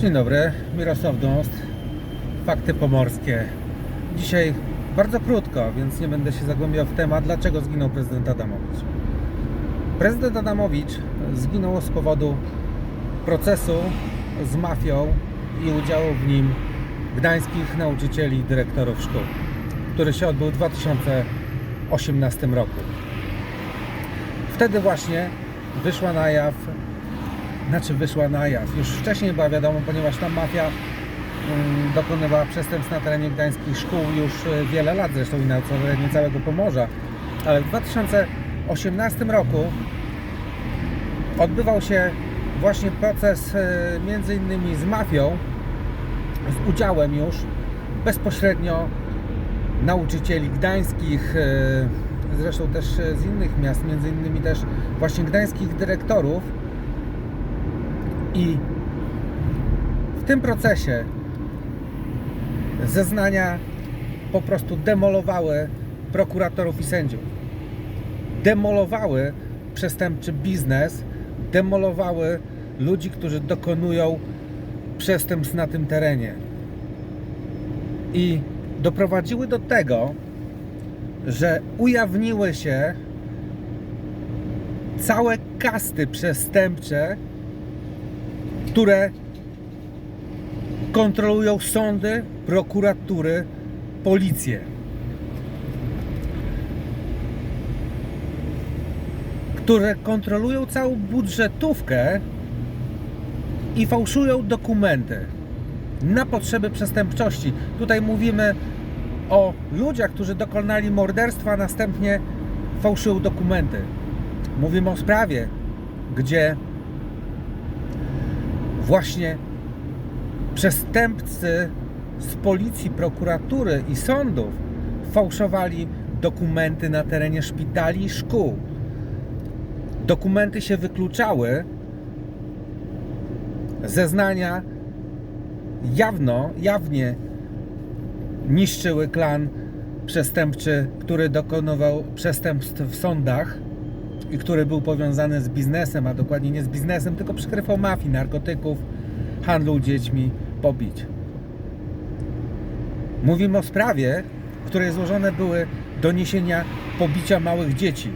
Dzień dobry, Mirosław Dost, Fakty Pomorskie. Dzisiaj bardzo krótko, więc nie będę się zagłębiał w temat, dlaczego zginął prezydent Adamowicz. Prezydent Adamowicz zginął z powodu procesu z mafią i udziału w nim gdańskich nauczycieli i dyrektorów szkół, który się odbył w 2018 roku. Wtedy właśnie wyszła na jaw znaczy wyszła na jaw. Już wcześniej była wiadomo, ponieważ ta mafia mm, dokonywała przestępstw na terenie gdańskich szkół już e, wiele lat, zresztą i na terenie całego Pomorza. Ale w 2018 roku odbywał się właśnie proces e, między innymi z mafią, z udziałem już bezpośrednio nauczycieli gdańskich, e, zresztą też z innych miast, między innymi też właśnie gdańskich dyrektorów, i w tym procesie zeznania po prostu demolowały prokuratorów i sędziów. Demolowały przestępczy biznes, demolowały ludzi, którzy dokonują przestępstw na tym terenie. I doprowadziły do tego, że ujawniły się całe kasty przestępcze, które kontrolują sądy, prokuratury, policję. Które kontrolują całą budżetówkę i fałszują dokumenty na potrzeby przestępczości. Tutaj mówimy o ludziach, którzy dokonali morderstwa, a następnie fałszują dokumenty. Mówimy o sprawie, gdzie właśnie przestępcy z policji, prokuratury i sądów fałszowali dokumenty na terenie szpitali i szkół. Dokumenty się wykluczały, zeznania jawno, jawnie niszczyły klan przestępczy, który dokonywał przestępstw w sądach i który był powiązany z biznesem, a dokładnie nie z biznesem, tylko przykrywał mafii, narkotyków, handlu dziećmi, pobić. Mówimy o sprawie, w której złożone były doniesienia pobicia małych dzieci,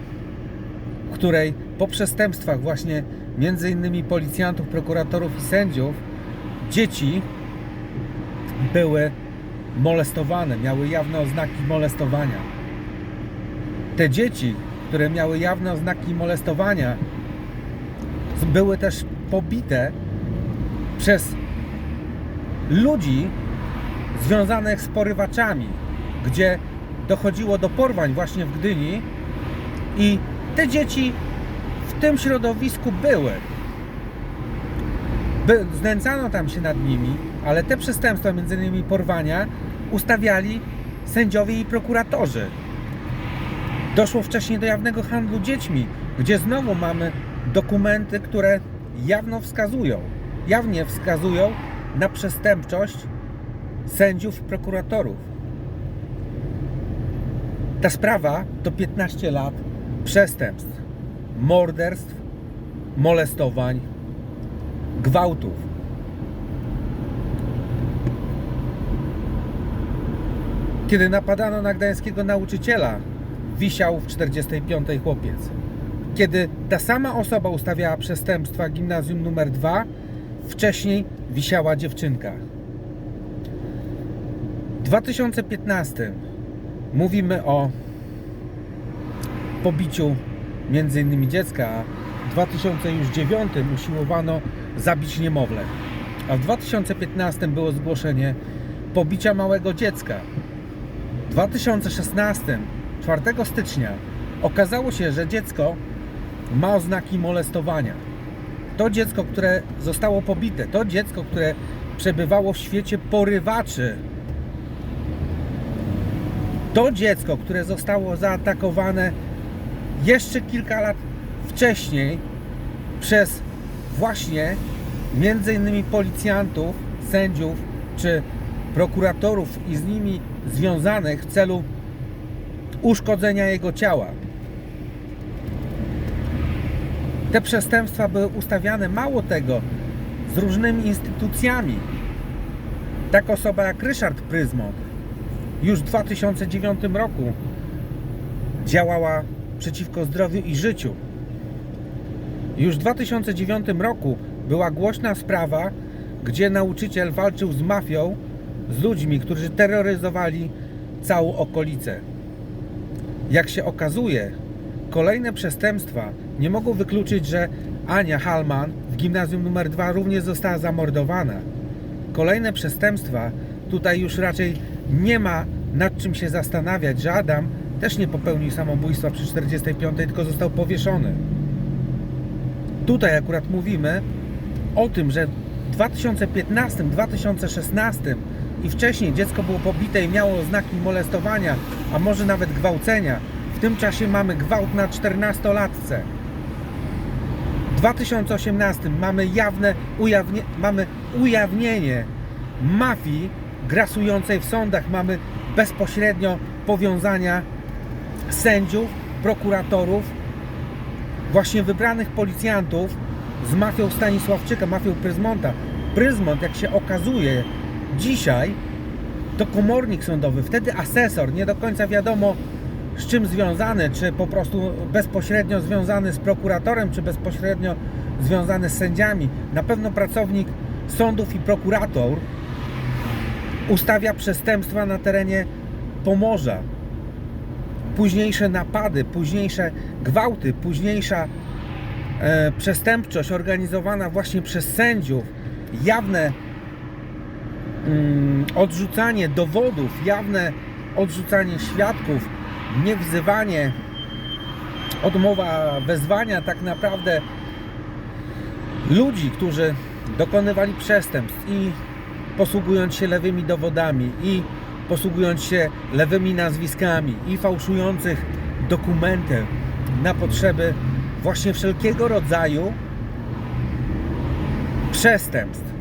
w której po przestępstwach właśnie między innymi policjantów, prokuratorów i sędziów dzieci były molestowane, miały jawne oznaki molestowania. Te dzieci, które miały jawne oznaki molestowania, były też pobite przez ludzi związanych z porywaczami, gdzie dochodziło do porwań właśnie w Gdyni i te dzieci w tym środowisku były. By, znęcano tam się nad nimi, ale te przestępstwa, między innymi porwania, ustawiali sędziowie i prokuratorzy. Doszło wcześniej do jawnego handlu dziećmi, gdzie znowu mamy dokumenty, które jawno wskazują, jawnie wskazują na przestępczość sędziów i prokuratorów. Ta sprawa to 15 lat przestępstw, morderstw, molestowań, gwałtów. Kiedy napadano na gdańskiego nauczyciela, wisiał w 45 chłopiec. Kiedy ta sama osoba ustawiała przestępstwa gimnazjum numer 2, wcześniej wisiała dziewczynka. W 2015 mówimy o pobiciu między innymi dziecka, a w 2009 usiłowano zabić niemowlę. A w 2015 było zgłoszenie pobicia małego dziecka. W 2016 4 stycznia okazało się, że dziecko ma oznaki molestowania. To dziecko, które zostało pobite, to dziecko, które przebywało w świecie porywaczy, to dziecko, które zostało zaatakowane jeszcze kilka lat wcześniej przez właśnie między innymi policjantów, sędziów czy prokuratorów i z nimi związanych w celu uszkodzenia jego ciała. Te przestępstwa były ustawiane mało tego z różnymi instytucjami. Taka osoba jak Ryszard Pryzmont już w 2009 roku działała przeciwko zdrowiu i życiu. Już w 2009 roku była głośna sprawa, gdzie nauczyciel walczył z mafią, z ludźmi, którzy terroryzowali całą okolicę. Jak się okazuje, kolejne przestępstwa nie mogą wykluczyć, że Ania Halman w gimnazjum numer 2 również została zamordowana. Kolejne przestępstwa, tutaj już raczej nie ma nad czym się zastanawiać, że Adam też nie popełnił samobójstwa przy 45, tylko został powieszony. Tutaj akurat mówimy o tym, że w 2015, 2016 i wcześniej dziecko było pobite i miało oznaki molestowania, a może nawet gwałcenia. W tym czasie mamy gwałt na 14-latce. W 2018 mamy jawne ujawnie, mamy ujawnienie mafii grasującej w sądach. Mamy bezpośrednio powiązania sędziów, prokuratorów, właśnie wybranych policjantów z mafią Stanisławczyka, mafią Pryzmonta. Pryzmont, jak się okazuje, dzisiaj to komornik sądowy, wtedy asesor, nie do końca wiadomo z czym związany, czy po prostu bezpośrednio związany z prokuratorem, czy bezpośrednio związany z sędziami. Na pewno pracownik sądów i prokurator ustawia przestępstwa na terenie Pomorza. Późniejsze napady, późniejsze gwałty, późniejsza e, przestępczość organizowana właśnie przez sędziów, jawne odrzucanie dowodów, jawne odrzucanie świadków, niewzywanie, odmowa wezwania tak naprawdę ludzi, którzy dokonywali przestępstw i posługując się lewymi dowodami i posługując się lewymi nazwiskami i fałszujących dokumenty na potrzeby właśnie wszelkiego rodzaju przestępstw.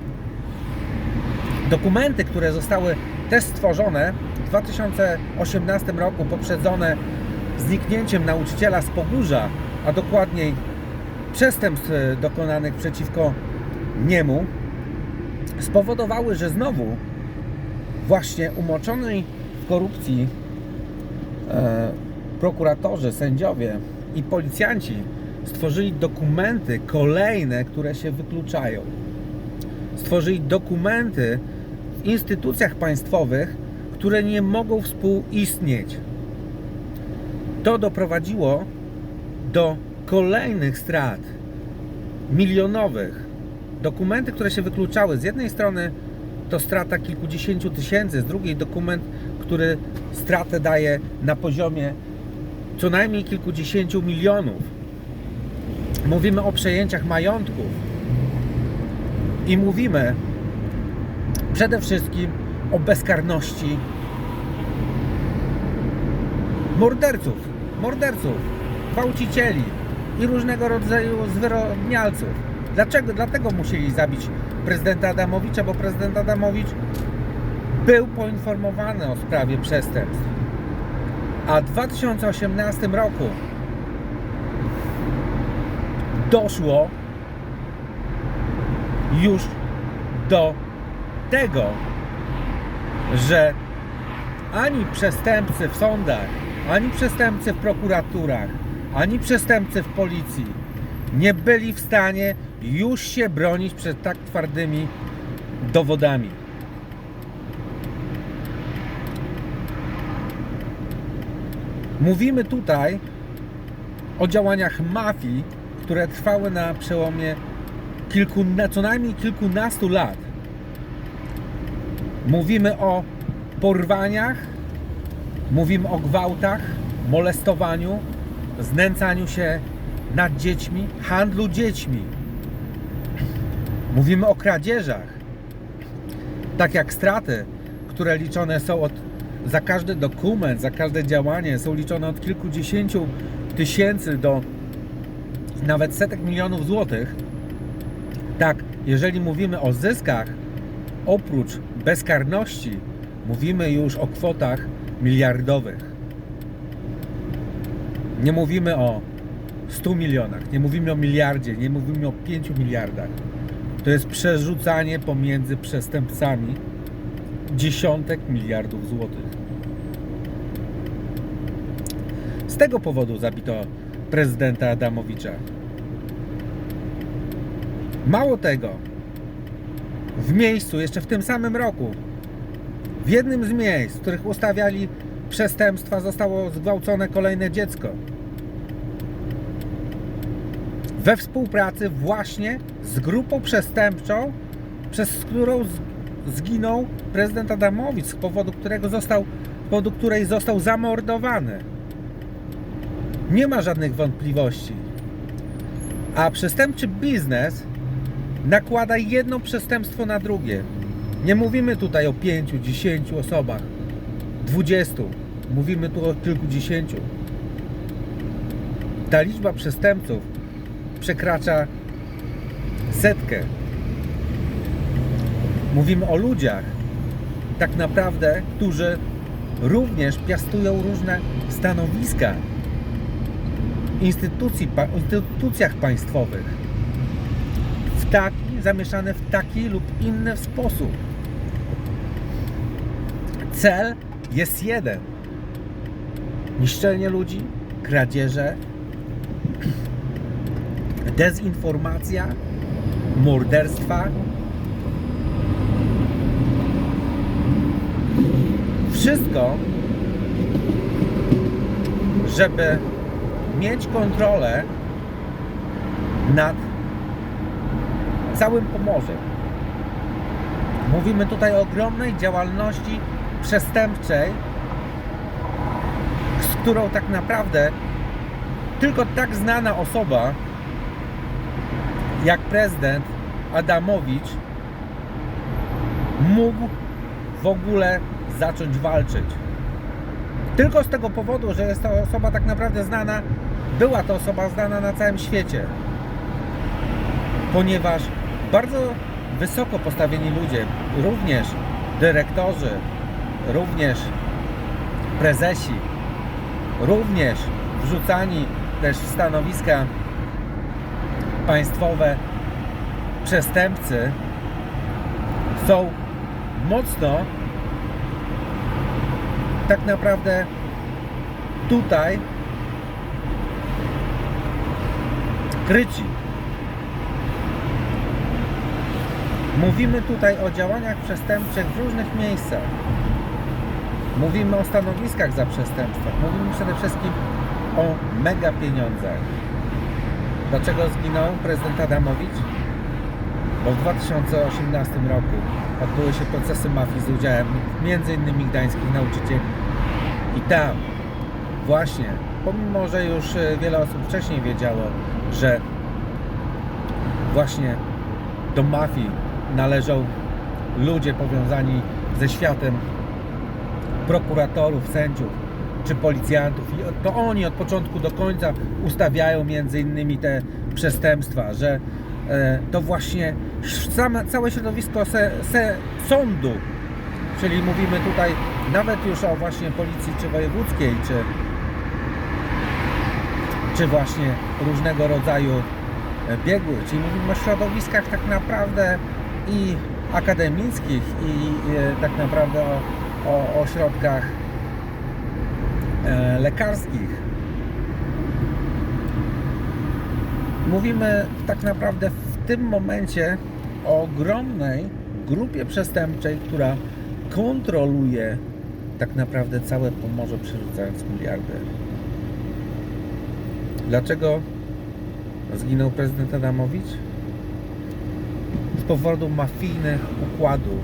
Dokumenty, które zostały też stworzone w 2018 roku, poprzedzone zniknięciem nauczyciela z Pogórza, a dokładniej przestępstw e, dokonanych przeciwko niemu, spowodowały, że znowu właśnie umoczeni w korupcji e, prokuratorzy, sędziowie i policjanci stworzyli dokumenty kolejne, które się wykluczają. Stworzyli dokumenty instytucjach państwowych, które nie mogą współistnieć. To doprowadziło do kolejnych strat milionowych. Dokumenty, które się wykluczały, z jednej strony to strata kilkudziesięciu tysięcy, z drugiej dokument, który stratę daje na poziomie co najmniej kilkudziesięciu milionów. Mówimy o przejęciach majątków i mówimy przede wszystkim o bezkarności morderców, morderców, gwałcicieli i różnego rodzaju zwyrodnialców. Dlaczego? Dlatego musieli zabić prezydenta Adamowicza, bo prezydent Adamowicz był poinformowany o sprawie przestępstw. A w 2018 roku doszło już do tego, że ani przestępcy w sądach, ani przestępcy w prokuraturach, ani przestępcy w policji nie byli w stanie już się bronić przed tak twardymi dowodami. Mówimy tutaj o działaniach mafii, które trwały na przełomie kilku, co najmniej kilkunastu lat. Mówimy o porwaniach, mówimy o gwałtach, molestowaniu, znęcaniu się nad dziećmi, handlu dziećmi. Mówimy o kradzieżach. Tak jak straty, które liczone są od, za każdy dokument, za każde działanie, są liczone od kilkudziesięciu tysięcy do nawet setek milionów złotych. Tak, jeżeli mówimy o zyskach, oprócz bezkarności, mówimy już o kwotach miliardowych. Nie mówimy o 100 milionach, nie mówimy o miliardzie, nie mówimy o 5 miliardach. to jest przerzucanie pomiędzy przestępcami dziesiątek miliardów złotych. Z tego powodu zabito prezydenta Adamowicza. Mało tego, w miejscu, jeszcze w tym samym roku, w jednym z miejsc, w których ustawiali przestępstwa, zostało zgwałcone kolejne dziecko. We współpracy właśnie z grupą przestępczą, przez którą zginął prezydent Adamowicz, z powodu którego został, powodu której został zamordowany. Nie ma żadnych wątpliwości. A przestępczy biznes nakłada jedno przestępstwo na drugie. Nie mówimy tutaj o pięciu, dziesięciu osobach, dwudziestu. Mówimy tu o kilkudziesięciu. Ta liczba przestępców przekracza setkę. Mówimy o ludziach, tak naprawdę, którzy również piastują różne stanowiska pa, instytucjach państwowych w taki, zamieszane w taki lub inny sposób. Cel jest jeden. Niszczenie ludzi, kradzieże, dezinformacja, morderstwa. Wszystko, żeby mieć kontrolę nad całym Pomorzem. Mówimy tutaj o ogromnej działalności przestępczej, z którą tak naprawdę tylko tak znana osoba jak prezydent Adamowicz mógł w ogóle zacząć walczyć. Tylko z tego powodu, że jest to osoba tak naprawdę znana, była to osoba znana na całym świecie. Ponieważ bardzo wysoko postawieni ludzie, również dyrektorzy, również prezesi, również wrzucani też w stanowiska państwowe przestępcy są mocno tak naprawdę tutaj kryci. Mówimy tutaj o działaniach przestępczych w różnych miejscach. Mówimy o stanowiskach za przestępstwa. Mówimy przede wszystkim o mega pieniądzach. Dlaczego zginął prezydent Adamowicz? Bo w 2018 roku odbyły się procesy mafii z udziałem m.in. gdańskich nauczycieli. I tam właśnie, pomimo że już e, wiele osób wcześniej wiedziało, że właśnie do mafii należą ludzie powiązani ze światem prokuratorów, sędziów czy policjantów. I to oni od początku do końca ustawiają między innymi te przestępstwa, że e, to właśnie same, całe środowisko se, se sądu, czyli mówimy tutaj nawet już o właśnie policji czy wojewódzkiej, czy, czy właśnie różnego rodzaju biegłych, czyli mówimy o środowiskach tak naprawdę i akademickich i e, tak naprawdę o, o ośrodkach e, lekarskich. Mówimy tak naprawdę w tym momencie o ogromnej grupie przestępczej, która kontroluje tak naprawdę całe Pomorze, przerzucając miliardy. Dlaczego zginął prezydent Adamowicz? Z powodu mafijnych układów,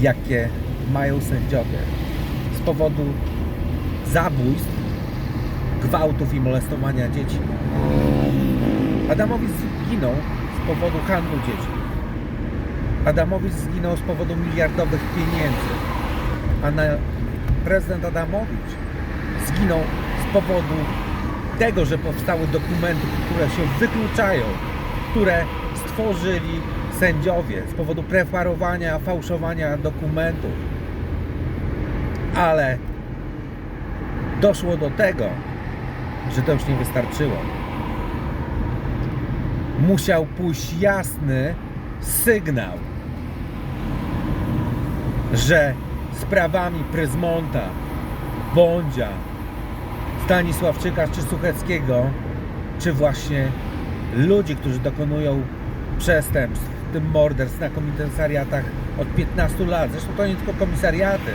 jakie mają sędziowie. Z powodu zabójstw, gwałtów i molestowania dzieci. Adamowicz zginął z powodu handlu dziećmi. Adamowicz zginął z powodu miliardowych pieniędzy. A na prezydent Adamowicz zginął z powodu tego, że powstały dokumenty, które się wykluczają, które stworzyli sędziowie z powodu preparowania, fałszowania dokumentów. Ale doszło do tego, że to już nie wystarczyło. musiał pójść jasny sygnał, że sprawami Pryzmonta, Bądzia, Stanisławczyka czy Sucheckiego, czy właśnie ludzi, którzy dokonują przestępstw, w tym morderstw na komisariatach od 15 lat. Zresztą to nie tylko komisariaty.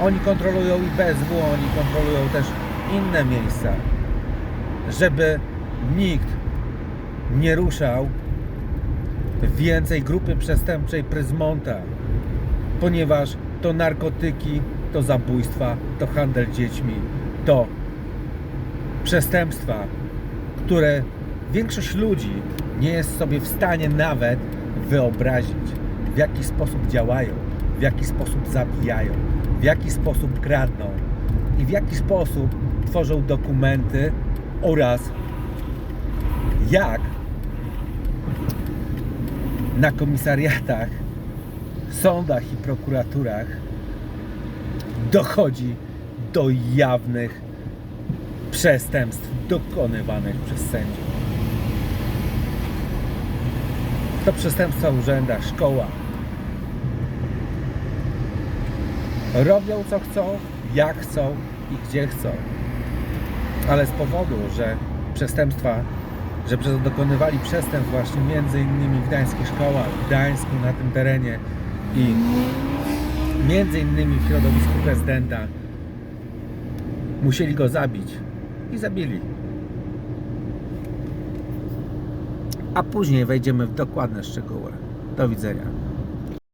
Oni kontrolują i BSW, oni kontrolują też inne miejsca. Żeby nikt nie ruszał więcej grupy przestępczej Pryzmonta, ponieważ to narkotyki, to zabójstwa, to handel dziećmi, to przestępstwa, które większość ludzi nie jest sobie w stanie nawet wyobrazić, w jaki sposób działają, w jaki sposób zabijają, w jaki sposób kradną i w jaki sposób tworzą dokumenty oraz jak na komisariatach, sądach i prokuraturach dochodzi do jawnych przestępstw dokonywanych przez sędziów. To przestępstwa w urzędach, szkołach. Robią co chcą, jak chcą i gdzie chcą. Ale z powodu, że przestępstwa, że dokonywali przestępstw właśnie między innymi w gdańskich szkołach, w Gdańsku, na tym terenie i między innymi w środowisku prezydenta, musieli go zabić i zabili. A później wejdziemy w dokładne szczegóły. Do widzenia.